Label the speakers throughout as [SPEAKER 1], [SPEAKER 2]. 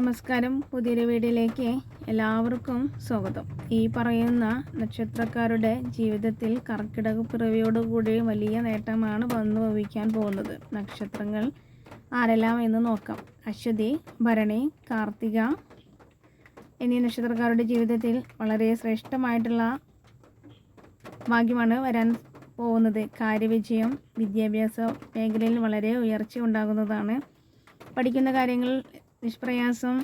[SPEAKER 1] നമസ്കാരം. പുതിയൊരു വീഡിയോയിലേക്ക് എല്ലാവർക്കും സ്വാഗതം. ഈ പറയുന്ന നക്ഷത്രക്കാരുടെ ജീവിതത്തിൽ കർക്കിടക പിറവിയോടുകൂടി വലിയ നേട്ടമാണ് വന്നു ഭവിക്കാൻ പോകുന്നത്. നക്ഷത്രങ്ങൾ ആരെല്ലാം എന്ന് നോക്കാം. അശ്വതി ഭരണി കാർത്തിക എന്നീ നക്ഷത്രക്കാരുടെ ജീവിതത്തിൽ വളരെ ശ്രേഷ്ഠമായിട്ടുള്ള ഭാഗ്യമാണ് വരാൻ പോകുന്നത്. കാര്യവിജയം വിദ്യാഭ്യാസ മേഖലയിൽ വളരെ ഉയർച്ച ഉണ്ടാകുന്നതാണ് പഠിക്കുന്ന കാര്യങ്ങൾ നിഷ്പ്രയാസം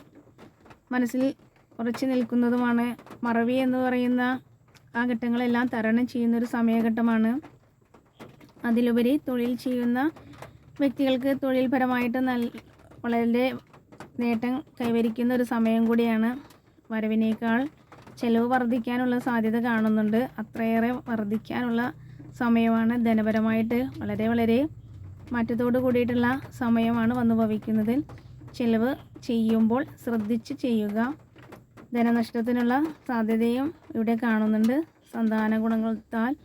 [SPEAKER 1] മനസ്സിൽ ഉറച്ചു നിൽക്കുന്നതുമാണ്. മറവി എന്ന് പറയുന്ന ആ ഘട്ടങ്ങളെല്ലാം തരണം ചെയ്യുന്നൊരു സമയഘട്ടമാണ്. അതിലുപരി തൊഴിൽ ചെയ്യുന്ന വ്യക്തികൾക്ക് തൊഴിൽപരമായിട്ട് നൽ വളരെ നേട്ടം കൈവരിക്കുന്ന ഒരു സമയം കൂടിയാണ് വരവിനേക്കാൾ ചെലവ് വർദ്ധിക്കാനുള്ള സാധ്യത കാണുന്നുണ്ട്. അത്രയേറെ വർദ്ധിക്കാനുള്ള സമയമാണ്. ധനപരമായിട്ട് വളരെ വളരെ മാറ്റത്തോട് കൂടിയിട്ടുള്ള സമയമാണ് വന്നു ഭവിക്കുന്നത് ചിലവ് ചെയ്യുമ്പോൾ ശ്രദ്ധിച്ച് ചെയ്യുക. ധനനഷ്ടത്തിനുള്ള സാധ്യതയും ഇവിടെ കാണുന്നുണ്ട്. സന്താന ഗുണങ്ങളാൽ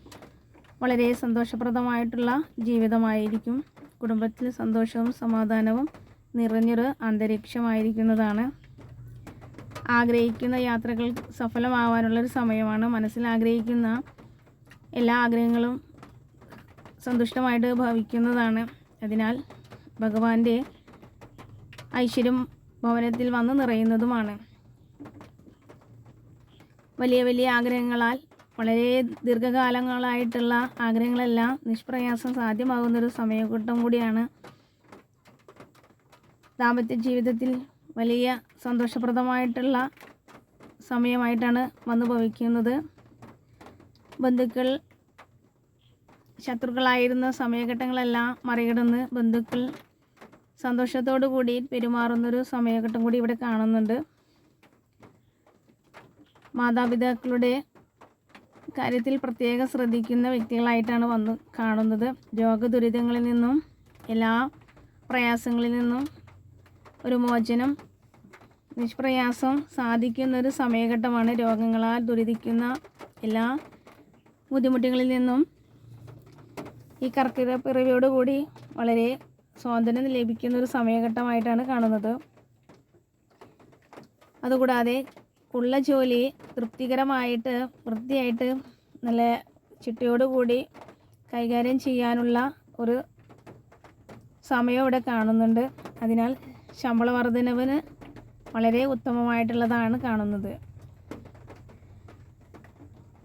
[SPEAKER 1] വളരെ സന്തോഷപ്രദമായിട്ടുള്ള ജീവിതമായിരിക്കും. കുടുംബത്തിൽ സന്തോഷവും സമാധാനവും നിറഞ്ഞൊരു അന്തരീക്ഷമായിരിക്കുന്നതാണ്. ആഗ്രഹിക്കുന്ന യാത്രകൾ സഫലമാവാനുള്ളൊരു സമയമാണ്. മനസ്സിൽ ആഗ്രഹിക്കുന്ന എല്ലാ ആഗ്രഹങ്ങളും സന്തുഷ്ടമായിട്ട് ഭവിക്കുന്നതാണ്. അതിനാൽ ഭഗവാന്റെ ഐശ്വര്യം ഭവനത്തിൽ വന്ന് നിറയുന്നതുമാണ്. വലിയ വലിയ ആഗ്രഹങ്ങളാൽ വളരെ ദീർഘകാലങ്ങളായിട്ടുള്ള ആഗ്രഹങ്ങളെല്ലാം നിഷ്പ്രയാസം സാധ്യമാകുന്നൊരു സമയകൂട്ടം കൂടിയാണ്. ദാമ്പത്യ ജീവിതത്തിൽ വലിയ സന്തോഷപ്രദമായിട്ടുള്ള സമയമായിട്ടാണ് വന്നു ഭവിക്കുന്നത്. ബന്ധുക്കൾ ശത്രുക്കളായിരുന്ന സമയഘട്ടങ്ങളെല്ലാം മറികടന്ന് ബന്ധുക്കൾ സന്തോഷത്തോടു കൂടി പെരുമാറുന്നൊരു സമയഘട്ടം കൂടി ഇവിടെ കാണുന്നുണ്ട്. മാതാപിതാക്കളുടെ കാര്യത്തിൽ പ്രത്യേകം ശ്രദ്ധിക്കുന്ന വ്യക്തികളായിട്ടാണ് വന്ന് കാണുന്നത്. രോഗദുരിതങ്ങളിൽ നിന്നും എല്ലാ പ്രയാസങ്ങളിൽ നിന്നും ഒരു മോചനം നിഷ്പ്രയാസം സാധിക്കുന്ന ഒരു സമയഘട്ടമാണ് രോഗങ്ങളാൽ ദുരിതിക്കുന്ന എല്ലാ ബുദ്ധിമുട്ടുകളിൽ നിന്നും ഈ കർക്കിടക പിറവിയോടുകൂടി വളരെ സ്വാതന്ത്ര്യം ലഭിക്കുന്ന ഒരു സമയഘട്ടമായിട്ടാണ് കാണുന്നത്. അതുകൂടാതെ ഉള്ള ജോലി തൃപ്തികരമായിട്ട് വൃത്തിയായിട്ട് നല്ല ചിട്ടയോടുകൂടി കൈകാര്യം ചെയ്യാനുള്ള ഒരു സമയം ഇവിടെ കാണുന്നുണ്ട്. അതിനാൽ ശമ്പള വർധനവിന് വളരെ ഉത്തമമായിട്ടുള്ളതാണ് കാണുന്നത്.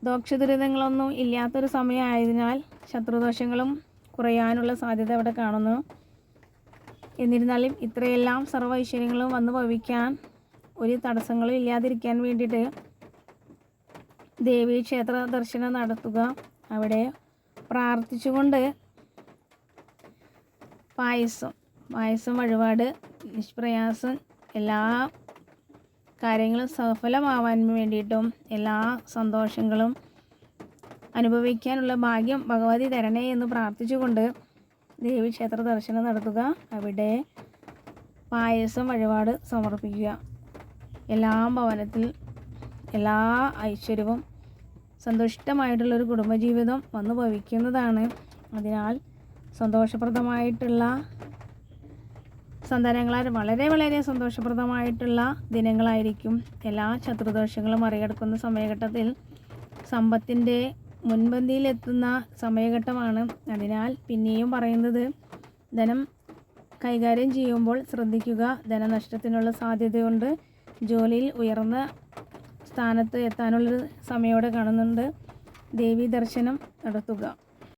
[SPEAKER 1] ദോഷദുരിതങ്ങളൊന്നും ഇല്ലാത്തൊരു സമയമായതിനാൽ ശത്രുദോഷങ്ങളും കുറയാനുള്ള സാധ്യത ഇവിടെ കാണുന്നു. എന്നിരുന്നാലും ഇത്രയെല്ലാം സർവ ഐശ്വര്യങ്ങളും വന്നു ഭവിക്കാൻ ഒരു തടസ്സങ്ങളും ഇല്ലാതിരിക്കാൻ വേണ്ടിയിട്ട് ദേവീ ക്ഷേത്ര ദർശനം നടത്തുക. അവിടെ പ്രാർത്ഥിച്ചുകൊണ്ട് പായസം പായസം വഴിപാട് നിഷ്പ്രയാസം എല്ലാ കാര്യങ്ങളും സഫലമാവാൻ വേണ്ടിയിട്ടും എല്ലാ സന്തോഷങ്ങളും അനുഭവിക്കാനുള്ള ഭാഗ്യം ഭഗവതി തരണേ എന്ന് പ്രാർത്ഥിച്ചുകൊണ്ട് ദേവി ക്ഷേത്ര ദർശനം നടത്തുക. അവിടെ പായസം വഴിപാട് സമർപ്പിക്കുക. എല്ലാ ഭവനത്തിൽ എല്ലാ ഐശ്വര്യവും സന്തുഷ്ടമായിട്ടുള്ളൊരു കുടുംബജീവിതം വന്നു ഭവിക്കുന്നതാണ്. അതിനാൽ സന്തോഷപ്രദമായിട്ടുള്ള സന്താനങ്ങളാൽ വളരെ വളരെ സന്തോഷപ്രദമായിട്ടുള്ള ദിനങ്ങളായിരിക്കും. എല്ലാ ശത്രുദോഷങ്ങളും മറികടക്കുന്ന സമയഘട്ടത്തിൽ സമ്പത്തിന്റെ മുൻപന്തിയിലെത്തുന്ന സമയഘട്ടമാണ്. അതിനാൽ പിന്നെയും പറയുന്നത് ധനം കൈകാര്യം ചെയ്യുമ്പോൾ ശ്രദ്ധിക്കുക. ധനനഷ്ടത്തിനുള്ള സാധ്യതയുണ്ട്. ജോലിയിൽ ഉയർന്ന സ്ഥാനത്ത് എത്താനുള്ളൊരു സമയോടെ കാണുന്നുണ്ട്. ദേവി ദർശനം നടത്തുക.